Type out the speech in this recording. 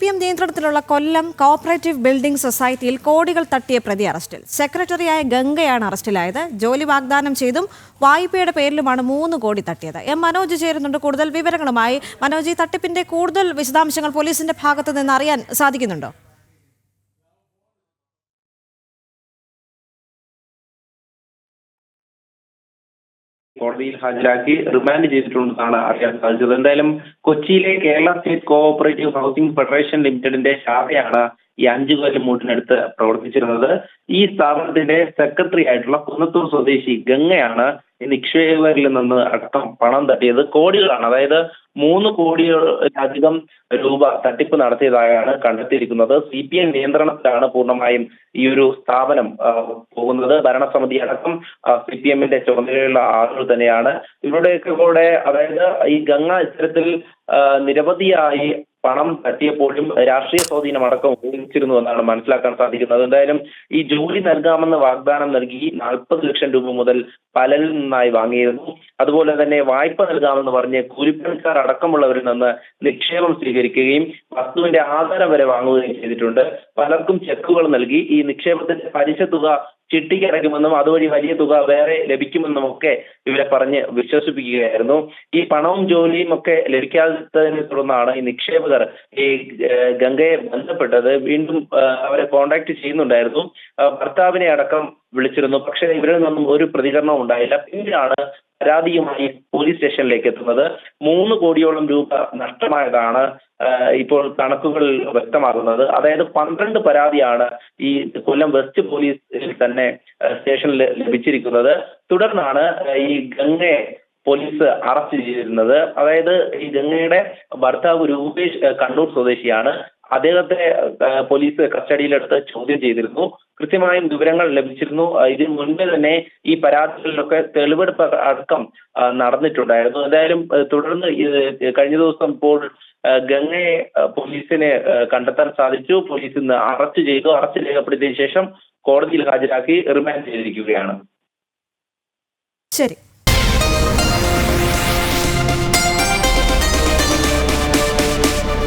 P M നിയന്ത്രണത്തിലുള്ള കൊല്ലം cooperative building സൊസൈറ്റിയിൽ കോടികൾ തട്ടിയ പ്രതി അറസ്റ്റിൽ. സെക്രട്ടറിയായ ഗംഗയാണ് അറസ്റ്റിലായത്. ജോലി വാഗ്ദാനം ചെയ്തും വായ്പയുടെ പേരിലുമാണ് മൂന്ന് കോടി തട്ടിയത്. എം മനോജ് ചേരുന്നുണ്ട്. കൂടുതൽ വിവരങ്ങളുമായി മനോജ് ഈ തട്ടിപ്പിന്റെ കൂടുതൽ വിശദാംശങ്ങൾ പോലീസിന്റെ ഭാഗത്ത് നിന്ന് അറിയാൻ സാധിക്കുന്നുണ്ടോ? കോടതിയിൽ ഹാജരാക്കി റിമാൻഡ് ചെയ്തിട്ടുണ്ടെന്നാണ് അറിയാൻ സാധിച്ചത്. എന്തായാലും കൊച്ചിയിലെ Kerala state cooperative housing federation ലിമിറ്റഡിന്റെ ശാഖയാണ് ഈ അഞ്ചു കൊല്ലം മൂട്ടിനടുത്ത് പ്രവർത്തിച്ചിരുന്നത്. ഈ സ്ഥാപനത്തിന്റെ സെക്രട്ടറി ആയിട്ടുള്ള കുന്നത്തൂർ സ്വദേശി ഗംഗയാണ് നിക്ഷേപകരിൽ നിന്ന് അടക്കം പണം തട്ടിയത്. കോടികളാണ്. അതായത് മൂന്ന് കോടിയിലധികം രൂപ തട്ടിപ്പ് നടത്തിയതായാണ് കണ്ടെത്തിയിരിക്കുന്നത്. സി പി എം നിയന്ത്രണത്തിലാണ് പൂർണമായും ഈ ഒരു സ്ഥാപനം പോകുന്നത്. ഭരണസമിതി അടക്കം സി പി എമ്മിന്റെ ചുമതലയുള്ള ആളുകൾ തന്നെയാണ്. ഇവരുടെയൊക്കെ കൂടെ അതായത് ഈ ഗംഗ ഇത്തരത്തിൽ നിരവധിയായി പണം തട്ടിയപ്പോഴും രാഷ്ട്രീയ സ്വാധീനം അടക്കം ഉപയോഗിച്ചിരുന്നു എന്നാണ് മനസ്സിലാക്കാൻ സാധിക്കുന്നത്. എന്തായാലും ഈ ജോലി നൽകാമെന്ന് വാഗ്ദാനം നൽകി നാൽപ്പത് ലക്ഷം രൂപ മുതൽ പലരിൽ നിന്നായി വാങ്ങിയിരുന്നു. അതുപോലെ തന്നെ വായ്പ നൽകാമെന്ന് പറഞ്ഞ് കൂലിപ്പണിക്കാർ അടക്കമുള്ളവരിൽ നിന്ന് നിക്ഷേപം സ്വീകരിക്കുകയും വസ്തുവിന്റെ ആധാരം വരെ വാങ്ങുകയും ചെയ്തിട്ടുണ്ട്. പലർക്കും ചെക്കുകൾ നൽകി ഈ നിക്ഷേപത്തിന്റെ പലിശ തുക ചിട്ടിക്ക് അടയ്ക്കുമെന്നും അതുവഴി വലിയ തുക വേറെ ലഭിക്കുമെന്നും ഒക്കെ ഇവരെ പറഞ്ഞ് വിശ്വസിപ്പിക്കുകയായിരുന്നു. ഈ പണവും ജോലിയും ഒക്കെ ലഭിക്കാത്തതിനെ തുടർന്നാണ് ഈ നിക്ഷേപകർ ഈ ഗംഗയെ ബന്ധപ്പെട്ടത്. വീണ്ടും അവരെ കോണ്ടാക്ട് ചെയ്യുന്നുണ്ടായിരുന്നു. ഭർത്താവിനെ അടക്കം വിളിച്ചിരുന്നു. പക്ഷേ ഇവരിൽ നിന്നും ഒരു പ്രതികരണവും ഉണ്ടായില്ല. പിന്നീടാണ് പരാതിയുമായി പോലീസ് സ്റ്റേഷനിലേക്ക് എത്തുന്നത് മൂന്ന് കോടിയോളം രൂപ നഷ്ടമായതാണ് ഇപ്പോൾ കണക്കുകൾ വ്യക്തമാകുന്നത് അതായത് പന്ത്രണ്ട് പരാതിയാണ് ഈ കൊല്ലം വെസ്റ്റ് പോലീസിൽ തന്നെ സ്റ്റേഷനിൽ ലഭിച്ചിരിക്കുന്നത്. തുടർന്നാണ് ഈ ഗംഗയെ പോലീസ് അറസ്റ്റ് ചെയ്തിരുന്നത്. അതായത് ഈ ഗംഗയുടെ ഭർത്താവ് രൂപേഷ് കണ്ണൂർ സ്വദേശിയാണ്. അദ്ദേഹത്തെ പോലീസ് കസ്റ്റഡിയിലെടുത്ത് ചോദ്യം ചെയ്തിരുന്നു. കൃത്യമായും വിവരങ്ങൾ ലഭിച്ചിരുന്നു. ഇതിന് മുൻപേ തന്നെ ഈ പരാതികളിലൊക്കെ തെളിവെടുപ്പ് അടക്കം നടന്നിട്ടുണ്ടായിരുന്നു. എന്തായാലും തുടർന്ന് കഴിഞ്ഞ ദിവസം ഇപ്പോൾ ഗംഗയെ പോലീസിനെ കണ്ടെത്താൻ സാധിച്ചു. പോലീസ് ഇന്ന് അറസ്റ്റ് ചെയ്തു. അറസ്റ്റ് രേഖപ്പെടുത്തിയ ശേഷം കോടതിയിൽ ഹാജരാക്കി റിമാൻഡ് ചെയ്തിരിക്കുകയാണ്. ശരി.